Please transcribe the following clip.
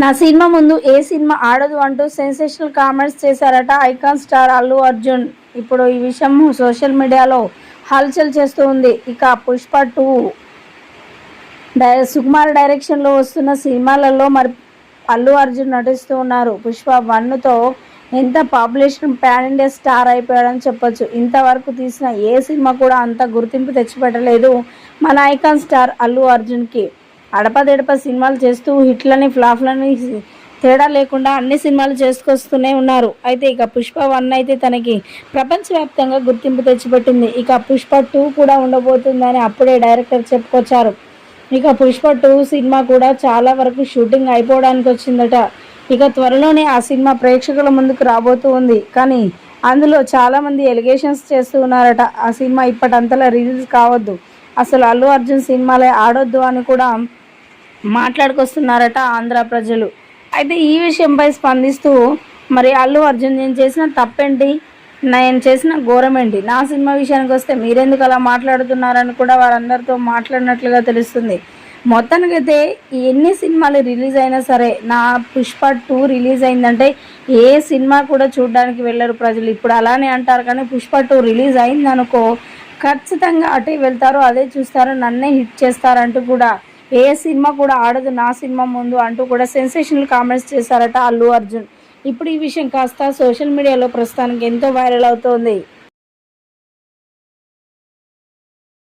నా సినిమా ముందు ఏ సినిమా ఆడదు అంటూ సెన్సేషనల్ కామెంట్స్ చేశారట ఐకాన్ స్టార్ అల్లు అర్జున్. ఇప్పుడు ఈ విషయం సోషల్ మీడియాలో హల్చల్ చేస్తూ ఉంది. ఇక పుష్ప టూ. డై సుకుమార్ డైరెక్షన్లో వస్తున్న సినిమాలలో మరి అల్లు అర్జున్ నటిస్తూ ఉన్నారు. పుష్ప వన్తో ఎంత పాపులేషన్ పాన్ ఇండియా స్టార్ అయిపోయాడని చెప్పొచ్చు. ఇంతవరకు తీసిన ఏ సినిమా కూడా అంత గుర్తింపు తెచ్చిపెట్టలేదు మన ఐకాన్ స్టార్ అల్లు అర్జున్కి. అడపదెడప సినిమాలు చేస్తూ హిట్లని ఫ్లాప్లని తేడా లేకుండా అన్ని సినిమాలు చేసుకొస్తూనే ఉన్నారు. అయితే ఇక పుష్ప వన్ అయితే తనకి ప్రపంచవ్యాప్తంగా గుర్తింపు తెచ్చిపెట్టింది. ఇక పుష్ప టూ కూడా ఉండబోతుందని అప్పుడే డైరెక్టర్ చెప్పుకొచ్చారు. ఇక పుష్ప టూ సినిమా కూడా చాలా వరకు షూటింగ్ అయిపోవడానికి వచ్చిందట. ఇక త్వరలోనే ఆ సినిమా ప్రేక్షకుల ముందుకు రాబోతూ ఉంది. కానీ అందులో చాలామంది ఎలిగేషన్స్ చేస్తూ ఉన్నారట. ఆ సినిమా ఇప్పటంతలా రిలీజ్ కావద్దు. అసలు అల్లు అర్జున్ సినిమాలే ఆడొద్దు అని కూడా మాట్లాడుకొస్తున్నారట ఆంధ్ర ప్రజలు. అయితే ఈ విషయంపై స్పందిస్తూ మరి అల్లు అర్జున్ నేను చేసిన తప్పేంటి? నేను చేసిన ఘోరమేంటి? నా సినిమా విషయానికి వస్తే మీరెందుకు అలా మాట్లాడుతున్నారని కూడా వారందరితో మాట్లాడినట్లుగా తెలుస్తుంది. మొత్తానికైతే ఎన్ని సినిమాలు రిలీజ్ అయినా సరే నా పుష్ప టూ రిలీజ్ అయిందంటే ఏ సినిమా కూడా చూడడానికి వెళ్ళరు ప్రజలు. ఇప్పుడు అలానే అంటారు కానీ పుష్ప టూ రిలీజ్ అయిందనుకో ఖచ్చితంగా అటే వెళ్తారు అదే చూస్తారు నన్నే హిట్ చేస్తారంటూ కూడా ఏ సినిమా కూడా ఆడదు నా సినిమా ముందు అంటూ కూడా సెన్సేషనల్ కామెంట్స్ చేశారట అల్లు అర్జున్. ఇప్పుడు ఈ విషయం కాస్త సోషల్ మీడియాలో ప్రస్తుతానికి ఎంతో వైరల్ అవుతోంది.